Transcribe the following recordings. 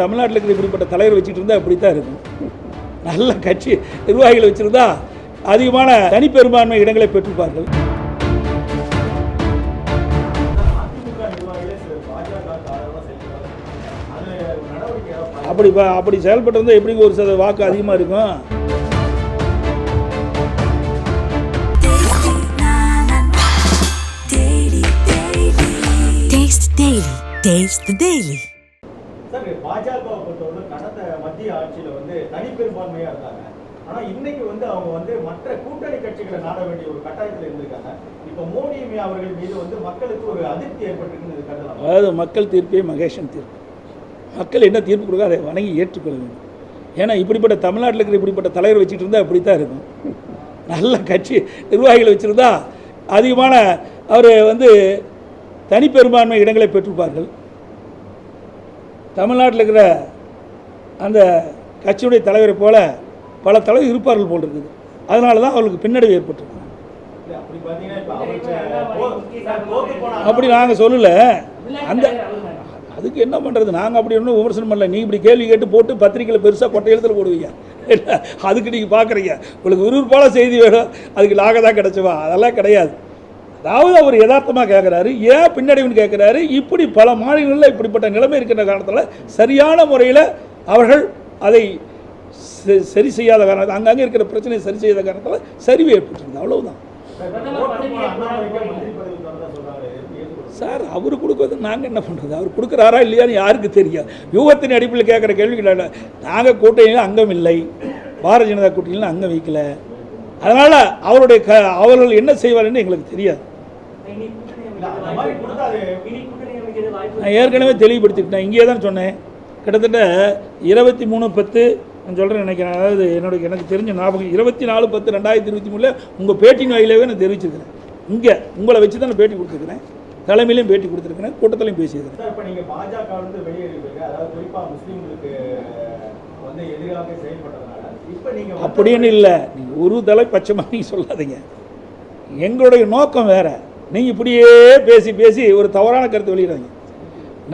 தமிழ்நாட்டில் இருக்கிற இப்படிப்பட்ட தலைவர் வச்சுட்டு இருந்தால் இப்படி தான் இருக்கும். நல்ல கட்சி நிர்வாகிகளை வச்சிருந்தா அதிகமான தனிப்பெரும்பான்மை இடங்களை பெற்றிருப்பார்கள். அப்படி அப்படி செயல்பட்டு எப்படி ஒரு சத வாக்கு அதிகமாக இருக்கும்? Taste the daily. பாஜகவை பொறுத்தவரை கடந்த மத்திய ஆட்சியில வந்து தனிப்பெரும்பான்மையா இருந்தாங்க. ஆனா இன்னைக்கு வந்து அவங்க வந்து மற்ற கூட்டணி கட்சிகளை நாட வேண்டிய ஒரு கட்டாயத்தில் இருந்திருக்காங்க. இப்ப மோடி அவர்கள் மீது வந்து மக்களுக்கு ஒரு அதிருப்தி ஏற்பட்டிருக்குன்னு கருதலாம். அதாவது மக்கள் தீர்ப்பே மகேஷன் தீர்ப்பு. மக்கள் என்ன தீர்ப்பு கொடுக்க அதை வணங்கி ஏற்றுக்கொள்ள வேண்டும். ஏன்னா இப்படிப்பட்ட தமிழ்நாட்டில் இருக்கிற இப்படிப்பட்ட தலைவர் வச்சுட்டு இருந்தால் இப்படி தான் இருக்கும். நல்ல கட்சி நிர்வாகிகளை வச்சுருந்தா அதிகமான அவர் வந்து தனிப்பெரும்பான்மை இடங்களை பெற்றிருப்பார்கள். தமிழ்நாட்டில் இருக்கிற அந்த கட்சியுடைய தலைவரை போல பல தலைவர் இருப்பார்கள் போல் இருக்குது அதனால தான் அவர்களுக்கு பின்னடைவு ஏற்பட்டிருக்கு. அப்படி நாங்கள் சொல்லல. அந்த அதுக்கு என்ன பண்ணுறது நாங்கள் அப்படி ஒன்றும் விமர்சனம் பண்ணல. நீ இப்படி கேள்வி கேட்டு போட்டு பத்திரிக்கையில் பெருசாக கொட்டை எழுத்துல போடுவீங்க. அதுக்கு நீங்கள் பார்க்குறீங்க உங்களுக்கு விறுவிறுப்பான செய்தி வேணும். அதுக்கு நாங்கள் தான் கிடச்சவா? அதெல்லாம் கிடையாது. அதாவது அவர் யதார்த்தமாக கேட்குறாரு ஏன் பின்னடைவுன்னு கேட்குறாரு இப்படி பல மாநிலங்களில் இப்படிப்பட்ட நிலைமை இருக்கின்ற காரணத்தில் சரியான முறையில் அவர்கள் அதை சரி செய்யாத காரணம் அங்கங்கே இருக்கிற பிரச்சனையை சரி செய்யாத காரணத்தில் சரிவு ஏற்பட்டிருந்தது அவ்வளவுதான். சார், அவர் கொடுக்குறது நாங்கள் என்ன பண்ணுறது அவர் கொடுக்குறாரா இல்லையான்னு யாருக்கு தெரியாது. யூகத்தின் அடிப்பில் கேட்குற கேள்விகள் நாங்கள் கூட்டணியில் அங்கம் இல்லை. பாரதிய ஜனதா கூட்டணியில் அங்கம் வைக்கல. அதனால் அவருடைய க அவர்கள் என்ன செய்வார்னு எங்களுக்கு தெரியாது. நான் ஏற்கனவே தெளிவுபடுத்திக்கிட்டேன். இங்கே தான் சொன்னேன். கிட்டத்தட்ட இருபத்தி மூணு பத்து நான் சொல்கிறேன் நினைக்கிறேன். அதாவது என்னோட எனக்கு தெரிஞ்ச ஞாபகம் இருபத்தி நாலு பத்து ரெண்டாயிரத்தி இருபத்தி மூணில் உங்கள் பேட்டின் வாயிலாகவே நான் தெரிவிச்சிருக்கிறேன். இங்கே உங்களை வச்சு தான் நான் பேட்டி கொடுத்துருக்கிறேன். தலைமையிலையும் பேட்டி கொடுத்துருக்கிறேன். கூட்டத்திலையும் பேசியிருக்கிறேன். இப்ப நீங்க பாஜக வந்து வெளியேறிப்பீங்க அதாவது குறிப்பா முஸ்லீம்களுக்கு வந்து எதிராக செயல்பட்டதுனால இப்ப நீங்க அப்படின்னு இல்லை. நீங்கள் ஒரு தலை பட்சமாக நீங்கள் சொல்லாதீங்க. எங்களுடைய நோக்கம் வேற. நீங்கள் இப்படியே பேசி பேசி ஒரு தவறான கருத்து வெளியிடாங்க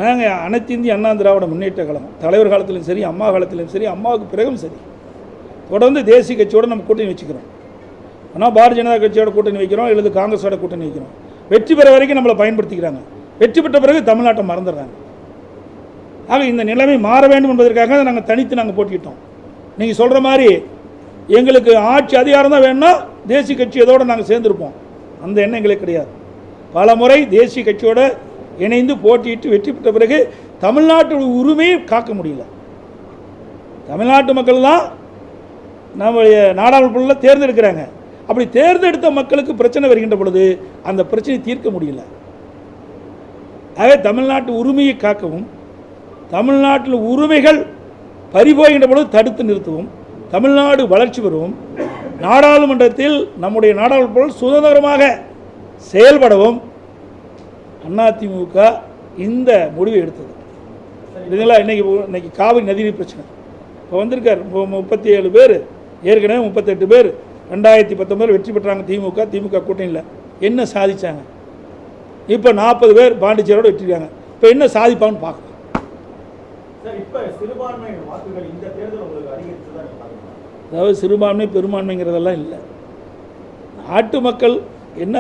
நாங்கள் அனைத்து இந்திய அண்ணா திராவிட முன்னேற்ற கழகம் தலைவர் காலத்திலும் சரி அம்மா காலத்திலும் சரி அம்மாவுக்கு பிறகும் சரி. தொடர்ந்து தேசிய கட்சியோடு நம்ம கூட்டணி வச்சுக்கிறோம். ஆனால் பாரதிய ஜனதா கட்சியோட கூட்டணி வைக்கிறோம் அல்லது காங்கிரஸோட கூட்டணி வைக்கிறோம். வெற்றி பெற வரைக்கும் நம்மளை பயன்படுத்திக்கிறாங்க. வெற்றி பெற்ற பிறகு தமிழ்நாட்டை மறந்துடுறாங்க. ஆக இந்த நிலைமை மாற வேண்டும் என்பதற்காக நாங்கள் தனித்து நாங்கள் போட்டிக்கிட்டோம் நீங்கள் சொல்கிற மாதிரி எங்களுக்கு ஆட்சி அதிகாரம் தான் வேணும்னா தேசிய கட்சி எதோடு நாங்கள் சேர்ந்துருப்போம். அந்த எண்ணம் எங்களுக்கு கிடையாது. பல முறை தேசிய கட்சியோட இணைந்து போட்டியிட்டு வெற்றி பெற்ற பிறகு தமிழ்நாட்டு உரிமையை காக்க முடியல. தமிழ்நாட்டு மக்கள் தான் நம்முடைய நாடாளுமன்றத்தில் தேர்ந்தெடுக்கிறாங்க. அப்படி தேர்ந்தெடுத்த மக்களுக்கு பிரச்சனை வருகின்ற பொழுது அந்த பிரச்சனையை தீர்க்க முடியல. ஆகவே தமிழ்நாட்டு உரிமையை காக்கவும் தமிழ்நாட்டில் உரிமைகள் பறிபோகின்ற பொழுது தடுத்து நிறுத்தவும் தமிழ்நாடு வளர்ச்சி பெறவும் நாடாளுமன்றத்தில் நம்முடைய நாடாளுமன்றம் சுதந்திரமாக செயல்படவும் அதிமுக இந்த முடிவை எடுத்தது. இதுங்களா இன்னைக்கு இன்னைக்கு காவிரி நதிநீர் பிரச்சனை. இப்போ வந்திருக்கார் முப்பத்தி ஏழு பேர் ஏற்கனவே முப்பத்தெட்டு பேர். ரெண்டாயிரத்தி பத்தொம்பது வெற்றி பெற்றாங்க திமுக திமுக கூட்டணியில். என்ன சாதிச்சாங்க? இப்போ நாற்பது பேர் பாண்டிச்சேரியோட வெற்றிருக்காங்க இப்போ என்ன சாதிப்பான்னு பாக்குறீங்க அதாவது சிறுபான்மை பெரும்பான்மைங்கிறதெல்லாம் இல்லை. நாட்டு மக்கள் என்ன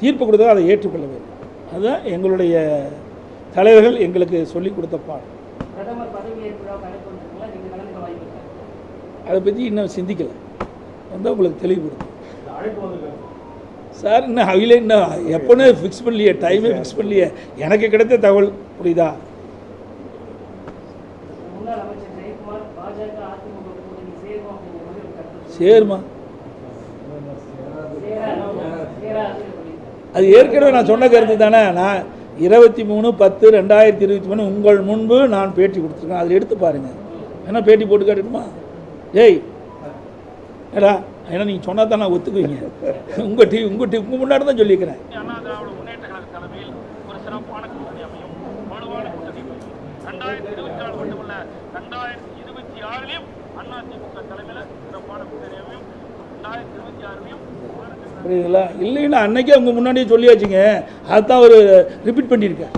தீர்ப்பு கொடுத்தோ அதை ஏற்றுக்கொள்ள வேண்டும். அதுதான் எங்களுடைய தலைவர்கள் எங்களுக்கு சொல்லிக் கொடுத்த பாடம்? அதை பற்றி இன்னும் சிந்திக்கலை. வந்து உங்களுக்கு தெளிவுபடுத்தும். சார் இன்னும் அவையில இன்னும் எப்போன்னு ஃபிக்ஸ் பண்ணலையே டைமே ஃபிக்ஸ் பண்ணலையே. எனக்கு கிடைத்த தகவல் புரியுதா? சேரும் அப்படிங்கிற மாதிரி ஒரு கருத்து சேருமா சேரா சேரா அப்படின்னு சொல்லியிருக்காரு. அது ஏற்கனவே நான் சொன்ன கருத்து தானே? நான் இருபத்தி மூணு பத்து ரெண்டாயிரத்தி இருபத்தி மூணு உங்கள் முன்பு நான் பேட்டி கொடுத்துருக்கேன். அதில் எடுத்து பாருங்கள் என்ன பேட்டி போட்டு காட்டுமா ஏய் ஏடா ஏன்னா நீங்கள் சொன்னால் தான் நான் ஒத்துக்குவீங்க. உங்கள் டீ உங்கள் டீ உங்கள் முன்னாடி தான் சொல்லியிருக்கிறேன். தலைமையில் சிறப்பான கூட்டணி அமையும். ரெண்டாயிரத்தி இருபத்தி ஆறுலையும் புரியுதுங்களா? இல்லைன்னா அன்னைக்கே அவங்க முன்னாடியே சொல்லியாச்சுங்க. அதுதான் அவர் ரிப்பீட் பண்ணியிருக்கார்.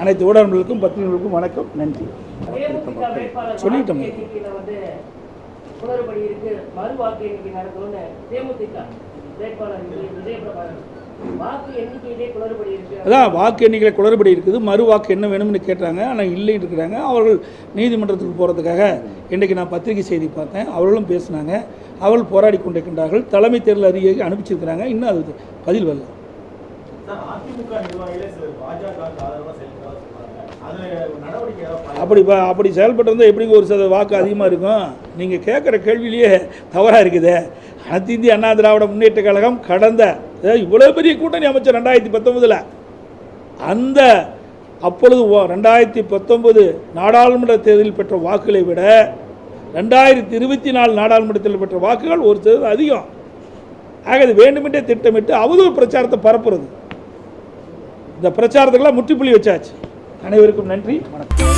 அனைத்து ஊடகங்களுக்கும் பத்திரிகைகளுக்கும் வணக்கம். நன்றி. சொல்லிட்டோம். எண்ணிக்கையில வாக்கு எண்ணிக்கையிலே அதான் வாக்கு எண்ணிக்கை குளறுபடி இருக்குது. மறு வாக்கு என்ன வேணும்னு கேட்டாங்க. ஆனால் இல்லைன்னு இருக்கிறாங்க. அவர்கள் நீதிமன்றத்துக்கு போகிறதுக்காக இன்றைக்கு நான் பத்திரிகை செய்தி பார்த்தேன். அவர்களும் பேசினாங்க. அவர்கள் போராடி கொண்டிருக்கின்றார்கள். தலைமை தேர்தல் அதிகாரி அனுப்பிச்சிருக்கிறாங்க. இன்னும் அது பதில் வரல. அப்படி அப்படி செயல்பட்டு இருந்தால் எப்படிங்க ஒரு சத வாக்கு அதிகமாக இருக்கும்? நீங்கள் கேட்குற கேள்வியிலேயே தவறாக இருக்குதே. அனைத்து இந்திய அண்ணா திராவிட முன்னேற்ற கழகம் கடந்த இவ்வளோ பெரிய கூட்டணி அமைச்சர் ரெண்டாயிரத்தி பத்தொன்பதில் அந்த அப்பொழுது ரெண்டாயிரத்தி பத்தொன்பது நாடாளுமன்ற தேர்தலில் பெற்ற வாக்குகளை விட ரெண்டாயிரத்தி இருபத்தி நாலு நாடாளுமன்றத்தில் பெற்ற வாக்குகள் ஒரு சதவீதம் அதிகம். ஆக இது வேண்டுமென்றே திட்டமிட்டு அவதூறு பிரச்சாரத்தை பரப்புறது. இந்த பிரச்சாரத்துக்கெல்லாம் முற்றுப்புள்ளி வச்சாச்சு. அனைவருக்கும் நன்றி. வணக்கம்.